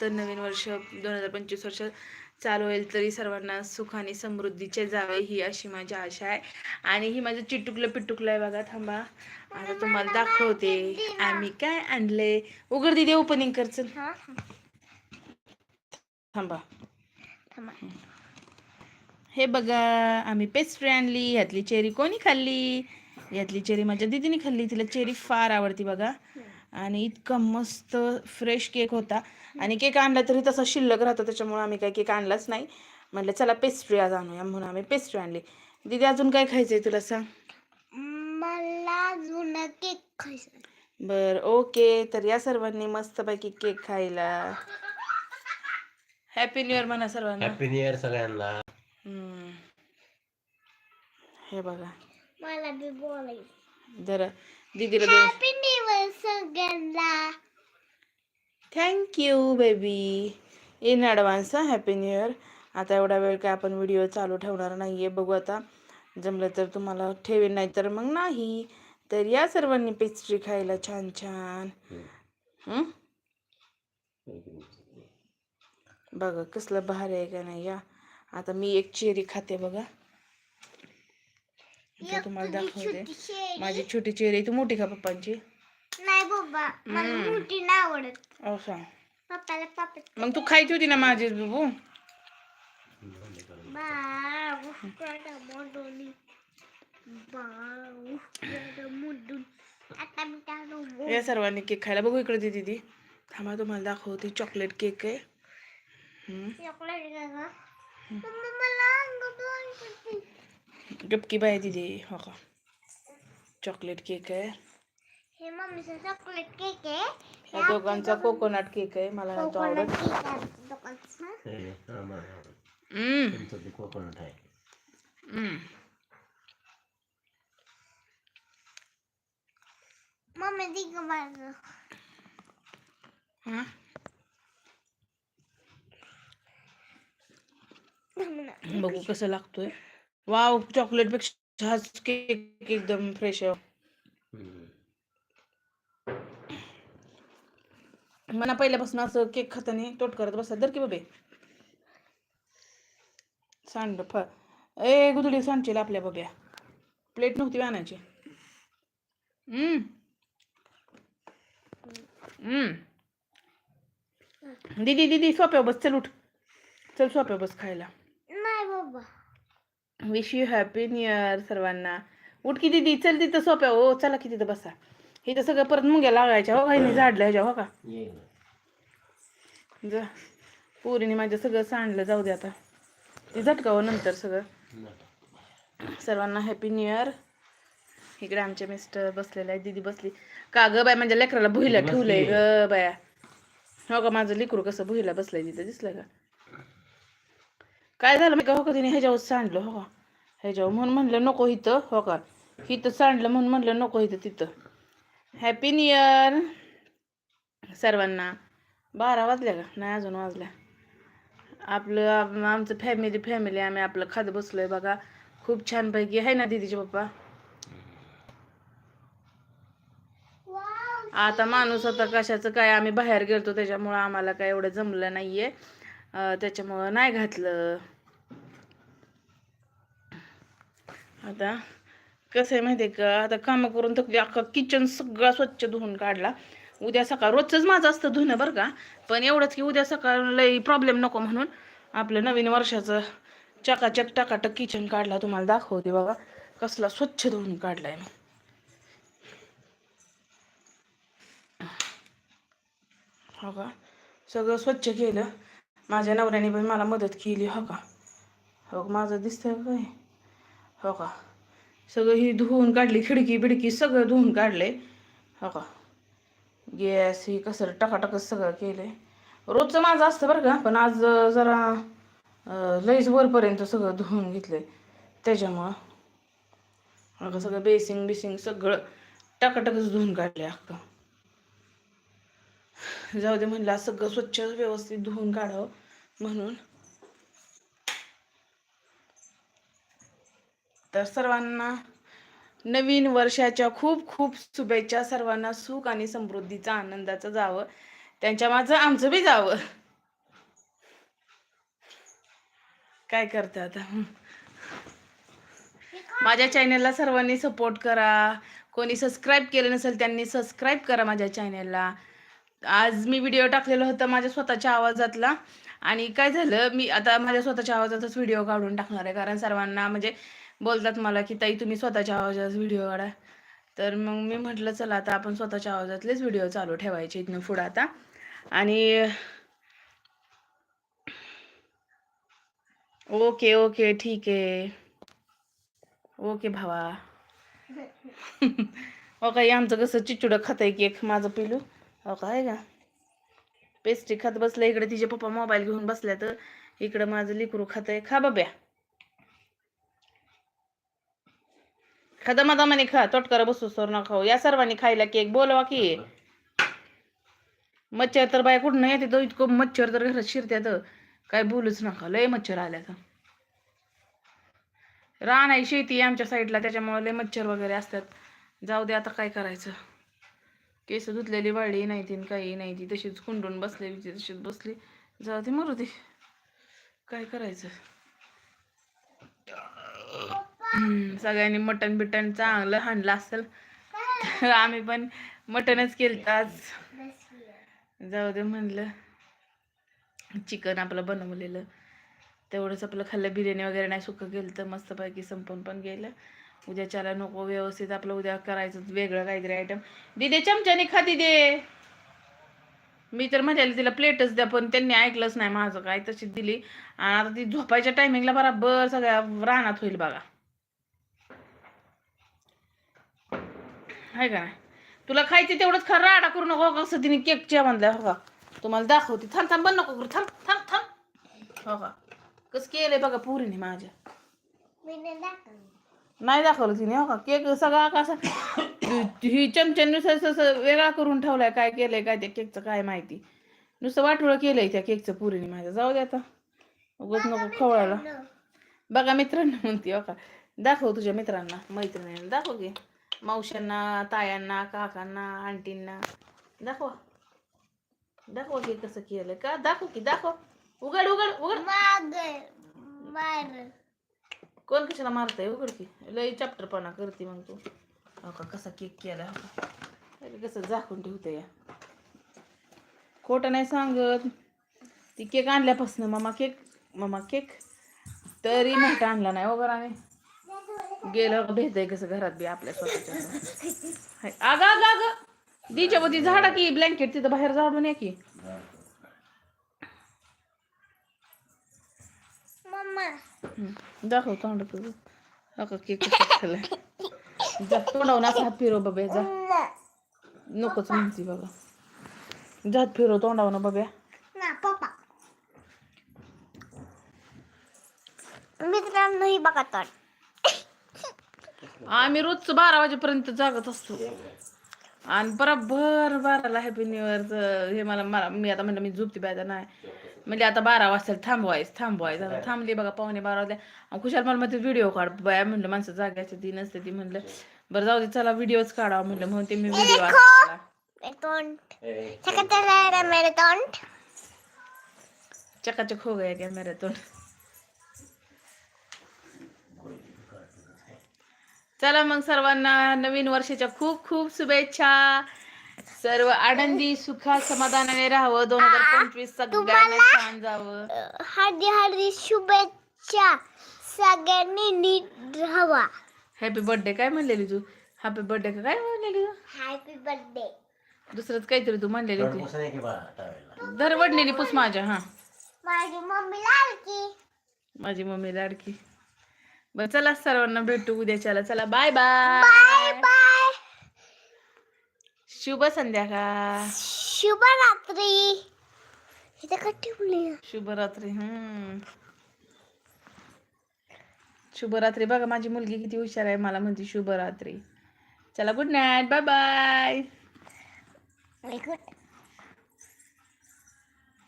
मस्त नवीन वर्ष दोन हजार पंचवीस वर्ष चालू होईल तरी सर्वांना सुख आणि समृद्धीचे जावे ही अशी माझी आशा आहे. आणि ही माझं चिटुकलं पिटुकलं आहे बघा थांबा. आता तुम्हाला दाखवते. आम्ही काय आणले उघड दिदी ओपनिंग करच हा. थांबा. थांबा. हे बघा आम्ही पेस्ट्री आणली ह्यातली चेरी कोणी खाल्ली? यातली चेरी माझ्या दीदीने खाल्ली तिला चेरी फार आवडती बघा. आणि इतका मस्त फ्रेश केक होता. आणि केक आणला तरी तसा शिल्लक राहतो त्याच्यामुळे आम्ही काही केक आणलाच नाही. म्हटलं चला पेस्ट्री आज आणूया म्हणून आम्ही पेस्ट्री आणली. दीदी अजून काय खायचंय तुला सांग? मला अजून केक खायचा बर ओके तर या सर्वांनी मस्तपैकी केक खायला. हॅपी न्यू इयर म्हणा सर्वांना. हॅपी न्यू इयर सगळ्यांना. हे बघा. मला बी बोलायचं. जरा दीदीला दोन सगळ्यांना thank you baby in advance happy new year आता एवढा वेळ काय आपण व्हिडिओ चालू ठेवणार नाही आहे बघू आता. जमलं तर तुम्हाला ठेवेन नाही तर मग नाही. तर या सर्वांनी पेस्ट्री खायला छान छान. हं? बघा कसलं भारी आहे का नाही या. आता मी एक चेरी खाते बघा. तुम्हाला दाखवते. माझी छोटी चेरी तू मोठी का पप्पांची? बाबा मला मोठी नाही आवडत असं पप्पाला पापड मग तू खायची होती ना माझी बबू मोडून आता मी या सर्वांनी केक खायला बघू इकडे दीदी दी थांबा तुम्हाला दाखवते चॉकलेट केक आहे हम्म. चॉकलेट का गं? मम्मा मला अंग दोन करते. गपकी बाय दिदी हो का चॉकलेट केक आहे हे मम्मीचा चॉकलेट केक आहे. या दोघांचा कोकोनट केक आहे मला नाही तो कोकोनट आवडत. केक आहे दोघांचा. हम्म, कोकोनट आहे. हम्म. मम्मी दी गं माझं. हा? बघू कसं लागतोय. वाव चॉकलेटपेक्षा हाच केक एकदम फ्रेश आहे. मला पहिल्यापासून असं केक खाताना तोट करत बसतात दर की बाबे. सांड फ. ए गुदडी सांडशील आपल्या बब्या. प्लेट नव्हती आणायची हम्म. हम्म. दीदी दीदी सोप्या बस चल उठ. चल सोप्या बस खायला. नाही बाबा. Wish you happy new year सर्वांना. उठ की दीदी चल तिथं सोप्या. हो चला की तिथं बसा. इथं सगळं परत मुंग्या लागायच्या हो काही झाडलं ह्याच्या हो का? जा. पोरीने माझं सगळं सांडलं जाऊ दे आता. ते झटकावं नंतर सगळं. सर्वांना हॅपी न्यू इयर इकडे आमचे मिस्टर बसलेले आहे दीदी बसली. का ग बाय म्हणजे लेकराला भुईला ठेवलंय ग बाया. हो का माझं लेकरू कसं भुईला बसलंय तिथं दिसलं का? काय झालं मी का? हो का तिने ह्याच्यावर सांडलं हो का? ह्याच्यावर म्हणून म्हणलं नको इथं हो का? इथं सांडलं म्हणून म्हणलं नको इथं तिथं. हॅपी न्यू इयर सर्वांना. बारा वाजल्या का नाही अजून वाजल्या. आपलं आमचं फॅमिली फॅमिली आम्ही आपलं खात बसलोय बघा. खूप छानपैकी. आहे ना दीदीचे पप्पा? आता माणूस आता कशाचं काय? आम्ही बाहेर गेलतो त्याच्यामुळं आम्हाला काय एवढं जमलं नाहीये. त्याच्यामुळं नाही घातलं. आता कसं आहे माहिती आहे का? आता कामं करून थकली अख्खा किचन सगळा स्वच्छ धुवून काढला. उद्या सकाळ रोजचंच माझं असतं धुणं बरं का. पण एवढंच की उद्या सकाळ लई प्रॉब्लेम नको म्हणून आपलं नवीन वर्षाचं चकाचक टकाटक किचन काढला तुम्हाला दाखवते बघा. कसला स्वच्छ धुवून काढलाय मी. हो का? सगळं स्वच्छ केलं. माझ्या नवऱ्याने पण मला मदत केली हो का? हो माझं दिसतंय काय? हो का? सगळं ही धुवून काढली खिडकी बिडकी सगळं धुवून काढले. हो का? गॅस ही कसं टकाटकच सगळं केलंय. रोजचं माझं असतं बरं का पण आज जरा लईच वरपर्यंत सगळं धुवून घेतलंय. त्याच्यामुळं अगं सगळं बेसिंग बिसिंग सगळं टकाटकच धुवून काढले अख्खं. जाऊ दे म्हणलं सगळं स्वच्छ व्यवस्थित धुवून काढावं म्हणून. तर सर्वांना नवीन वर्षाच्या खूप खूप शुभेच्छा सर्वांना सुख आणि समृद्धीचा आनंदाचं जावं. त्यांच्या माझं आमचं बी जावं. काय करतात माझ्या चॅनेलला सर्वांनी सपोर्ट करा. कोणी सबस्क्राईब केलं नसेल त्यांनी सबस्क्राईब करा माझ्या चॅनेलला. आज मी व्हिडिओ टाकलेला होता माझ्या स्वतःच्या आवाजातला. आणि काय झालं मी आता माझ्या स्वतःच्या आवाजातच व्हिडिओ काढून टाकणार आहे. कारण सर्वांना म्हणजे बोलतात मला की ताई तुम्ही स्वतःच्या आवाजात व्हिडिओ काढा. तर मग मी म्हटलं चला आता आपण स्वतःच्या आवाजातलेच व्हिडिओ चालू ठेवायचे इथनं पुढं आता. आणि ओके ओके ठीक आहे. ओके भावा. हो काही आमचं कसं चिचुडं खात आहे केक माझं पिलू? हो काय का? पेस्ट्री खात बसलं इकडे तिचे पप्पा मोबाईल घेऊन बसल्या तर इकडं माझं लिकरू खात आहे खा बाब्या. खा दमादमाने खा तोटकारा बसू सर ना खाऊ. या सर्वांनी खायला केक बोलवा की. मच्छर तर बाय कुठं येते तर इतकं मच्छर तर घरात शिरत्यात. काय बोलूच नका लय मच्छर आल्या तर रान आहे शेती आमच्या साईडला त्याच्यामुळे लय मच्छर वगैरे असतात. जाऊ दे आता काय करायचं? केस धुतलेली वाढली नाही ती काही नाही ती. तशीच कुंडून बसलेली ती तशीच बसली. जाऊ दे मरू दे. काय करायचं? सगळ्यांनी मटण बिटन चांगलं हाणलं असेल तर आम्ही पण मटणच केलं आज. जाऊ दे म्हणलं. चिकन आपलं बनवलेलं. तेवढंच आपलं खाल्लं बिर्याणी वगैरे नाही सुकं गेलं तर मस्तपैकी संपून पण गेलं. उद्याच्याला नको व्यवस्थित आपलं उद्या करायचं वेगळं काहीतरी आयटम दिदे चमच्याने खाती दे मी तर म्हणाले तिला प्लेटच द्या पण त्यांनी ऐकलंच नाही माझं काय तशीच दिली. आणि आता ती झोपायच्या टायमिंगला बराबर सगळ्या रानात होईल बघा. आहे का नाही? तुला खायची तेवढंच खरं राडा करू नको. कसं तिने केकच्या म्हणल्या हो का? तुम्हाला दाखवते. थांब थांब बंद नको करू. थांब थांब थांब. हो का? कसं केलंय बघा पुरीने माझ्या. नाही दाखवलं. तिने हो का? केक सगळा कसा ही चमच्यानुसार असं वेगळा करून ठेवलाय. काय केलंय काय त्या केकचं काय माहिती. नुसतं वाटोळं केलंय त्या केकचं पुरीने माझ्या. जाऊ दे आता. उगच नको खवळायला. बघा मित्रांना म्हणते हो का? दाखव तुझ्या मित्रांना मैत्रिणींना दाखव की. मावशांना तायांना काकांना आंटींना. दाखवा. दाखवा की कसं केलंय. का? दाखव की दाखव. उघड उघड उघड. कोण कशाला मारताय? उघड की. लय चॅप्टरपणा करते मग तू. हो का? कसा केक केला हो कसं झाकून ठेवते या. खोटं नाही सांगत. ती केक आणल्यापासून मामा केक मामा केक. तरी मोठा आणला नाही वगैरे आम्ही? गेलं भेटतंय कसं घरात बी आपल्या स्वतःच्या. अगं अगं अगं दीच्या मध्ये झाडा की ब्लँकेट तिथं बाहेर झाडून या की. दाखव तोंड तुझं. का केक कसा खाल्लाय जा तोंडावून असा हात फिरव बाबा जा. नकोच म्हणती बाबा. जात फिरव तोंडावून बाबा ना पप्पा. मित्रांनो ही बघा तर आम्ही रोजचं बारा वाजेपर्यंत जागत असतो. आणि बरोबर बाराला हॅपी न्यू इयरचं हे मला मला मी आता म्हणलं मी झोपते बाय नाही. म्हणजे आता बारा वाजता थांबवायच थांबवायचं. आता थांबली बघा पाहुणे बारा वाजल्या खुशाल मला मध्ये व्हिडिओ काढ. बाया म्हणलं माणसं जागायची ती नसते ती. म्हणलं बरं जाऊ दे चला व्हिडिओच काढावं. म्हणलं म्हणून ते मी व्हिडिओ तोंड तोंड चकाचक हो गया क्या मेरे तो चला मग सर्वांना नवीन वर्षाच्या खूप खूप शुभेच्छा. सर्व आनंदी सुखा समाधानाने राहावं. दोन हजार पंचवीस सगळ्यांना छान जावं. हार्दी हार्दी शुभेच्छा. सगळ्यांनी नीट राहावा. हॅपी बर्थडे काय म्हणलेली तू? हॅपी बर्थडे का? काय म्हणलेली तू? हॅपी बर्थडे दुसरंच काहीतरी तू म्हणलेली ती पुसणे की बा टावेलला धर वडलेली पुस माझ्या हा. माझी मम्मी लाडकी. माझी मम्मी लाडकी. बरं चला सर्वांना भेटू उद्याच्याला. चला बाय बाय बाय बाय शुभ संध्याकाळ. इथे का ठेवली? शुभरात्री हम्म. शुभरात्री बघा माझी मुलगी किती हुशार आहे मला म्हणते शुभरात्री चला good night bye bye good